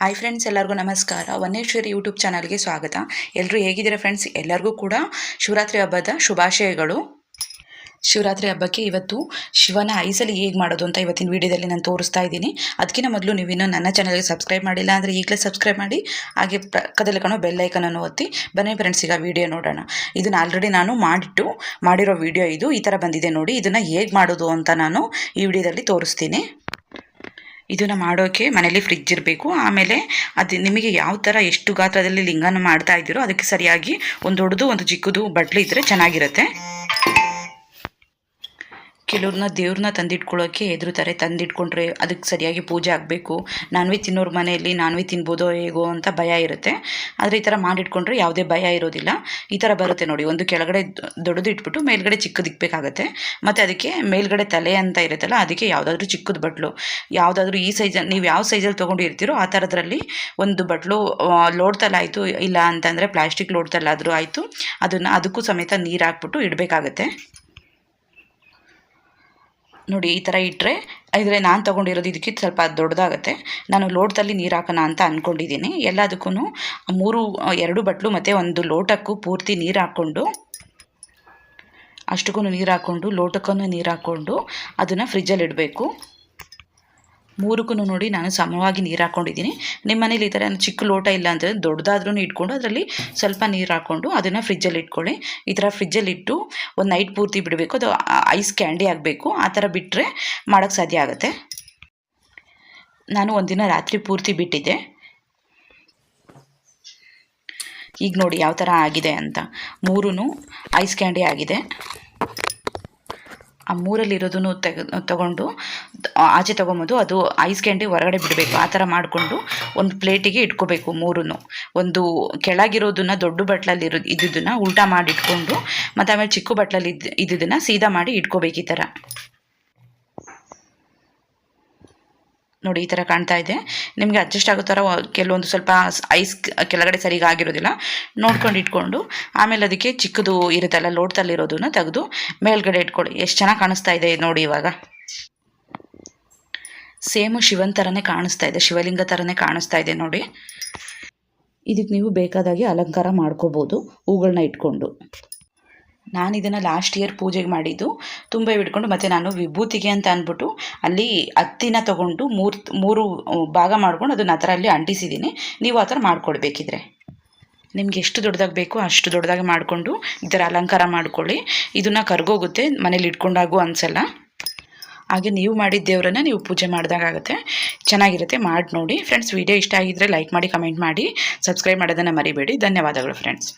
Hi friends ಎಲ್ಲರಿಗೂ ನಮಸ್ಕಾರ. ವನ್ನೇಶ್ವರಿ YouTube ಚಾನಲ್ಗೆ ಸ್ವಾಗತ. ಎಲ್ಲರೂ ಹೇಗಿದ್ದೀರಾ ಫ್ರೆಂಡ್ಸ್ ಎಲ್ಲರಿಗೂ ಕೂಡ ಶಿವರಾತ್ರಿ ಹಬ್ಬದ ಶುಭಾಶಯಗಳು. ಶಿವರಾತ್ರಿ ಹಬ್ಬಕ್ಕೆ ಇವತ್ತು ಶಿವನ ಐಸಲ್ಲಿ ಹೇಗೆ ಮಾಡೋದು ಅಂತ ಇವತ್ತಿನ ವೀಡಿಯೋದಲ್ಲಿ ನಾನು ತೋರಿಸ್ತಾ ಇದ್ದೀನಿ. ಅದಕ್ಕಿಂತ ಮೊದಲು ನೀವಿನ್ನೂ ನನ್ನ ಚಾನಲ್ಗೆ ಸಬ್ಸ್ಕ್ರೈಬ್ ಮಾಡಿಲ್ಲ ಅಂದರೆ ಈಗಲೇ ಸಬ್ಸ್ಕ್ರೈಬ್ ಮಾಡಿ, ಹಾಗೆ ಪಕ್ಕದಲ್ಲಿ ಕಾಣೋ ಬೆಲ್ ಅನ್ನು ಒತ್ತಿ. ಬನ್ನಿ ಫ್ರೆಂಡ್ಸ್ ಈಗ ವೀಡಿಯೋ ನೋಡೋಣ. ಇದನ್ನು ಆಲ್ರೆಡಿ ನಾನು ಮಾಡಿಟ್ಟು, ಮಾಡಿರೋ ವೀಡಿಯೋ ಇದು ಈ ಥರ ಬಂದಿದೆ ನೋಡಿ. ಇದನ್ನು ಹೇಗೆ ಮಾಡೋದು ಅಂತ ನಾನು ಈ ವಿಡಿಯೋದಲ್ಲಿ ತೋರಿಸ್ತೀನಿ. ಇದನ್ನು ಮಾಡೋಕ್ಕೆ ಮನೇಲಿ ಫ್ರಿಜ್ ಇರಬೇಕು. ಆಮೇಲೆ ಅದು ನಿಮಗೆ ಯಾವ ಥರ ಎಷ್ಟು ಗಾತ್ರದಲ್ಲಿ ಲಿಂಗನ ಮಾಡ್ತಾ ಇದ್ದೀರೋ ಅದಕ್ಕೆ ಸರಿಯಾಗಿ ಒಂದು ದೊಡ್ಡದು, ಒಂದು ಚಿಕ್ಕದು ಬಟ್ಲು ಇದ್ದರೆ ಚೆನ್ನಾಗಿರುತ್ತೆ. ಕೆಲವ್ರನ್ನ ದೇವ್ರನ್ನ ತಂದಿಟ್ಕೊಳ್ಳೋಕ್ಕೆ ಹೆದರುತ್ತಾರೆ. ತಂದಿಟ್ಕೊಂಡ್ರೆ ಅದಕ್ಕೆ ಸರಿಯಾಗಿ ಪೂಜೆ ಆಗಬೇಕು. ನಾನ್ ವೆಜ್ ತಿನ್ನೋರ ಮನೆಯಲ್ಲಿ ನಾನ್ ತಿನ್ಬೋದೋ ಹೇಗೋ ಅಂತ ಭಯ ಇರುತ್ತೆ. ಆದರೆ ಈ ಥರ ಮಾಡಿಟ್ಕೊಂಡ್ರೆ ಯಾವುದೇ ಭಯ ಇರೋದಿಲ್ಲ. ಈ ಥರ ಬರುತ್ತೆ ನೋಡಿ. ಒಂದು ಕೆಳಗಡೆ ದೊಡ್ಡದು ಇಟ್ಬಿಟ್ಟು ಮೇಲ್ಗಡೆ ಚಿಕ್ಕದು ಇಕ್ಬೇಕಾಗತ್ತೆ. ಮತ್ತು ಅದಕ್ಕೆ ಮೇಲ್ಗಡೆ ತಲೆ ಅಂತ ಇರುತ್ತಲ್ಲ, ಅದಕ್ಕೆ ಯಾವುದಾದ್ರೂ ಚಿಕ್ಕದು ಬಟ್ಲು. ಯಾವುದಾದ್ರೂ ಈ ಸೈಜ್ ನೀವು ಯಾವ ಸೈಜಲ್ಲಿ ತೊಗೊಂಡಿರ್ತೀರೋ ಆ ಥರದ್ರಲ್ಲಿ ಒಂದು ಬಟ್ಲು ಲೋಡ್ತಲ್ಲಾಯಿತು ಇಲ್ಲ ಅಂತಂದರೆ ಪ್ಲಾಸ್ಟಿಕ್ ಲೋಡ್ ತಲೆ ಆದರೂ ಆಯಿತು. ಅದನ್ನು, ಅದಕ್ಕೂ ಸಮೇತ ನೀರು ಹಾಕ್ಬಿಟ್ಟು ಇಡಬೇಕಾಗತ್ತೆ. ನೋಡಿ, ಈ ಥರ ಇಟ್ಟರೆ ಇದ್ರೆ ನಾನು ತೊಗೊಂಡಿರೋದು ಇದಕ್ಕೆ ಸ್ವಲ್ಪ ದೊಡ್ಡದಾಗುತ್ತೆ. ನಾನು ಲೋಟದಲ್ಲಿ ನೀರು ಹಾಕೋಣ ಅಂತ ಅಂದ್ಕೊಂಡಿದ್ದೀನಿ ಎಲ್ಲದಕ್ಕೂ ಮೂರು, ಎರಡು ಬಟ್ಲು ಮತ್ತು ಒಂದು ಲೋಟಕ್ಕೂ ಪೂರ್ತಿ ನೀರು ಹಾಕ್ಕೊಂಡು ಅಷ್ಟಕ್ಕೂ ನೀರು ಹಾಕ್ಕೊಂಡು ಲೋಟಕ್ಕೂ ನೀರು ಹಾಕ್ಕೊಂಡು ಅದನ್ನು ಫ್ರಿಜ್ಜಲ್ಲಿ ಇಡಬೇಕು. ಮೂರಕ್ಕೂ ನೋಡಿ ನಾನು ಸಮವಾಗಿ ನೀರು ಹಾಕ್ಕೊಂಡಿದ್ದೀನಿ ನಿಮ್ಮ ಮನೇಲಿ ಈ ಥರ ಚಿಕ್ಕ ಲೋಟ ಇಲ್ಲ ಅಂದರೆ ದೊಡ್ಡದಾದ್ರೂ ಇಟ್ಕೊಂಡು ಅದರಲ್ಲಿ ಸ್ವಲ್ಪ ನೀರು ಹಾಕ್ಕೊಂಡು ಅದನ್ನು ಫ್ರಿಜ್ಜಲ್ಲಿ ಇಟ್ಕೊಳ್ಳಿ. ಈ ಥರ ಫ್ರಿಜ್ಜಲ್ಲಿ ಇಟ್ಟು ಒಂದು ನೈಟ್ ಪೂರ್ತಿ ಬಿಡಬೇಕು. ಅದು ಐಸ್ ಕ್ಯಾಂಡಿ ಆಗಬೇಕು. ಆ ಥರ ಬಿಟ್ಟರೆ ಮಾಡೋಕ್ಕೆ ಸಾಧ್ಯ ಆಗುತ್ತೆ. ನಾನು ಒಂದಿನ ರಾತ್ರಿ ಪೂರ್ತಿ ಬಿಟ್ಟಿದ್ದೆ. ಈಗ ನೋಡಿ ಯಾವ ಥರ ಆಗಿದೆ ಅಂತ. ಮೂರೂ ಐಸ್ ಕ್ಯಾಂಡಿ ಆಗಿದೆ. ಆ ಮೂರಲ್ಲಿರೋದನ್ನು ತೆಗೆ, ತಗೊಂಡು ಆಚೆ ತೊಗೊಂಬೋದು ಅದು ಐಸ್ ಕ್ಯಾಂಡಿ ಹೊರಗಡೆ ಬಿಡಬೇಕು. ಆ ಥರ ಮಾಡಿಕೊಂಡು ಒಂದು ಪ್ಲೇಟಿಗೆ ಇಟ್ಕೋಬೇಕು ಮೂರೂ ಒಂದು ಕೆಳಗಿರೋದನ್ನು ದೊಡ್ಡ ಬಟ್ಲಲ್ಲಿ ಇರೋ ಇದ್ದಿದ್ದನ್ನು ಉಲ್ಟಾ ಮಾಡಿ ಇಟ್ಕೊಂಡು ಮತ್ತು ಆಮೇಲೆ ಚಿಕ್ಕ ಬಟ್ಲಲ್ಲಿ ಇದ್ದು, ಇದ್ದಿದ್ದನ್ನು ಸೀದಾ ಮಾಡಿ ಇಟ್ಕೋಬೇಕು ಈ ಥರ. ನೋಡಿ ಈ ಥರ ಕಾಣ್ತಾ ಇದೆ. ನಿಮಗೆ ಅಡ್ಜಸ್ಟ್ ಆಗೋ ಥರ ಕೆಲವೊಂದು ಸ್ವಲ್ಪ ಐಸ್ ಕೆಳಗಡೆ ಸರಿಗೆ ಆಗಿರೋದಿಲ್ಲ. ನೋಡ್ಕೊಂಡು ಇಟ್ಕೊಂಡು, ಆಮೇಲೆ ಅದಕ್ಕೆ ಚಿಕ್ಕದು ಇರುತ್ತಲ್ಲ ಲೋಟದಲ್ಲಿರೋದನ್ನ ತೆಗೆದು ಮೇಲ್ಗಡೆ ಇಟ್ಕೊಳ್ಳಿ. ಎಷ್ಟು ಚೆನ್ನಾಗಿ ಕಾಣಿಸ್ತಾ ಇದೆ ನೋಡಿ ಇವಾಗ. ಸೇಮು ಶಿವನ್ ಥರನೇ ಕಾಣಿಸ್ತಾ ಇದೆ, ಶಿವಲಿಂಗ ಥರನೇ ಕಾಣಿಸ್ತಾ ಇದೆ ನೋಡಿ. ಇದಕ್ಕೆ ನೀವು ಬೇಕಾದಾಗೆ ಅಲಂಕಾರ ಮಾಡ್ಕೋಬೋದು ಹೂಗಳನ್ನ ಇಟ್ಕೊಂಡು. ನಾನು ಇದನ್ನು ಲಾಸ್ಟ್ ಇಯರ್ ಪೂಜೆಗೆ ಮಾಡಿದ್ದು, ತುಂಬ ಬಿಟ್ಕೊಂಡು ಮತ್ತು ನಾನು ವಿಭೂತಿಗೆ ಅಂತ ಅಂದ್ಬಿಟ್ಟು ಅಲ್ಲಿ ಹತ್ತಿನ ತೊಗೊಂಡು ಮೂರು ಮೂರು ಭಾಗ ಮಾಡ್ಕೊಂಡು ಅದನ್ನ ಆ ಥರ ಅಲ್ಲಿ ಅಂಟಿಸಿದ್ದೀನಿ. ನೀವು ಆ ಥರ ಮಾಡಿಕೊಡ್ಬೇಕಿದ್ರೆ. ನಿಮ್ಗೆ ಎಷ್ಟು ದೊಡ್ಡದಾಗಿ ಬೇಕೋ ಅಷ್ಟು ದೊಡ್ಡದಾಗಿ ಮಾಡಿಕೊಂಡು ಈ ಥರ ಅಲಂಕಾರ ಮಾಡ್ಕೊಳ್ಳಿ. ಇದನ್ನು ಕರ್ಗೋಗುತ್ತೆ, ಮನೇಲಿ ಇಟ್ಕೊಂಡಾಗೂ ಅನಿಸಲ್ಲ. ಹಾಗೆ ನೀವು ಮಾಡಿದ ದೇವರನ್ನು ನೀವು ಪೂಜೆ ಮಾಡಿದಾಗುತ್ತೆ ಚೆನ್ನಾಗಿರುತ್ತೆ ಮಾಡಿ ನೋಡಿ ಫ್ರೆಂಡ್ಸ್ ವಿಡಿಯೋ ಇಷ್ಟ ಆಗಿದ್ದರೆ ಲೈಕ್ ಮಾಡಿ ಕಮೆಂಟ್ ಮಾಡಿ. ಸಬ್ಸ್ಕ್ರೈಬ್ ಮಾಡೋದನ್ನು ಮರಿಬೇಡಿ. ಧನ್ಯವಾದಗಳು ಫ್ರೆಂಡ್ಸ್